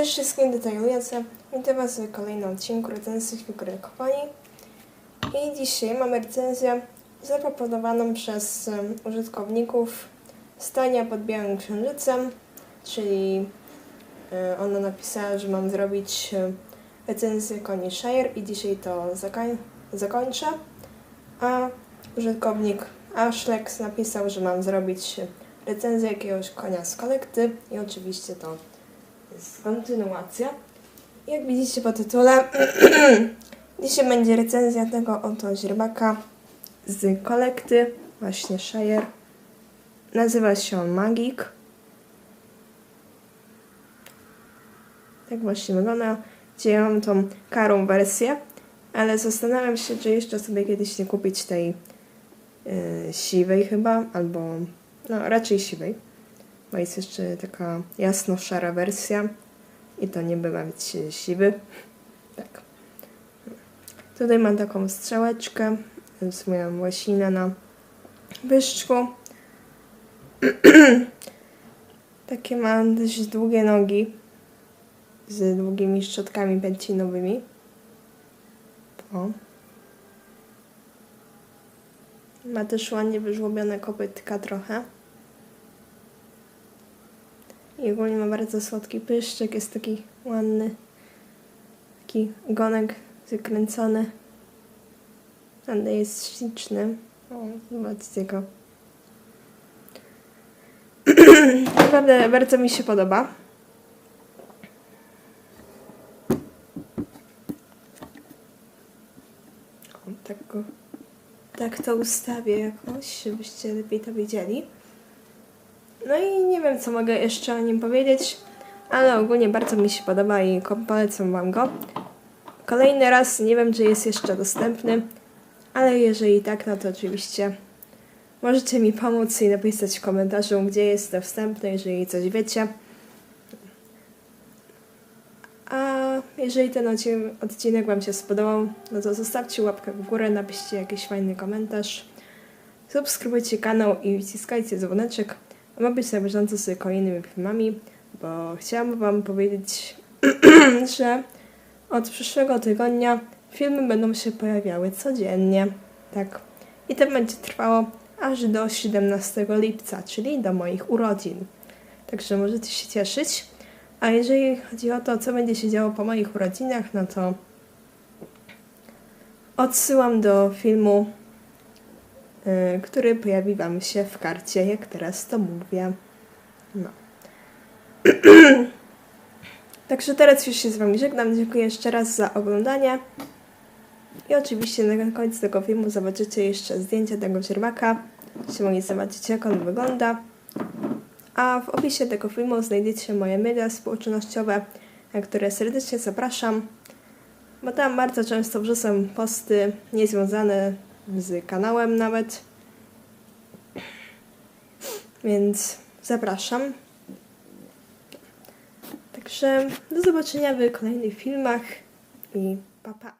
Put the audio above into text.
Cześć wszystkim, tutaj. Witam Was w kolejnym odcinku recenzji figury Kopani. I dzisiaj mamy recenzję zaproponowaną przez użytkowników Stania pod Białym Księżycem, czyli e, ona napisała, że mam zrobić e, recenzję koni Shire i dzisiaj to zakoń, zakończę. A użytkownik Ashlex napisał, że mam zrobić recenzję jakiegoś konia z kolekty i oczywiście to jest kontynuacja. Jak widzicie po tytule, dzisiaj będzie recenzja tego oto źrebaka z kolekty, właśnie Shire. Nazywa się on Magik. Tak właśnie wygląda. Mam tą karą wersję, ale zastanawiam się, czy jeszcze sobie kiedyś nie kupić tej yy, siwej chyba, albo no raczej siwej, bo jest jeszcze taka jasno-szara wersja i to nie bywa być siwy. Tak. Tutaj mam taką strzałeczkę z moją łasinę na wyszczku. Takie mam dość długie nogi z długimi szczotkami pęcinowymi. O. Ma też ładnie wyżłobione kopytka trochę. I ogólnie ma bardzo słodki pyszczek, jest taki ładny. Taki ogonek zakręcony. Ale jest śliczny. O, zobaczcie go. Naprawdę bardzo mi się podoba. O, tak go tak to ustawię jakoś, żebyście lepiej to widzieli. No i nie wiem, co mogę jeszcze o nim powiedzieć, ale ogólnie bardzo mi się podoba i polecam Wam go. Kolejny raz, nie wiem, czy jest jeszcze dostępny, ale jeżeli tak, no to oczywiście możecie mi pomóc i napisać w komentarzu, gdzie jest dostępny, jeżeli coś wiecie. A jeżeli ten odci- odcinek Wam się spodobał, no to zostawcie łapkę w górę, napiszcie jakiś fajny komentarz. Subskrybujcie kanał i wciskajcie dzwoneczek, aby być na bieżąco z kolejnymi filmami, bo chciałam Wam powiedzieć, że od przyszłego tygodnia filmy będą się pojawiały codziennie. Tak. I to będzie trwało aż do 17 lipca, czyli do moich urodzin. Także możecie się cieszyć. A jeżeli chodzi o to, co będzie się działo po moich urodzinach, no to odsyłam do filmu, który pojawi Wam się w karcie, jak teraz to mówię. No. Także teraz już się z Wami żegnam. Dziękuję jeszcze raz za oglądanie. I oczywiście na końcu tego filmu zobaczycie jeszcze zdjęcie tego źrebaka. Będziecie mogli zobaczyć, jak on wygląda. A w opisie tego filmu znajdziecie moje media społecznościowe, na które serdecznie zapraszam, bo tam bardzo często wrzucam posty niezwiązane z kanałem nawet. Więc zapraszam. Także do zobaczenia w kolejnych filmach i pa pa.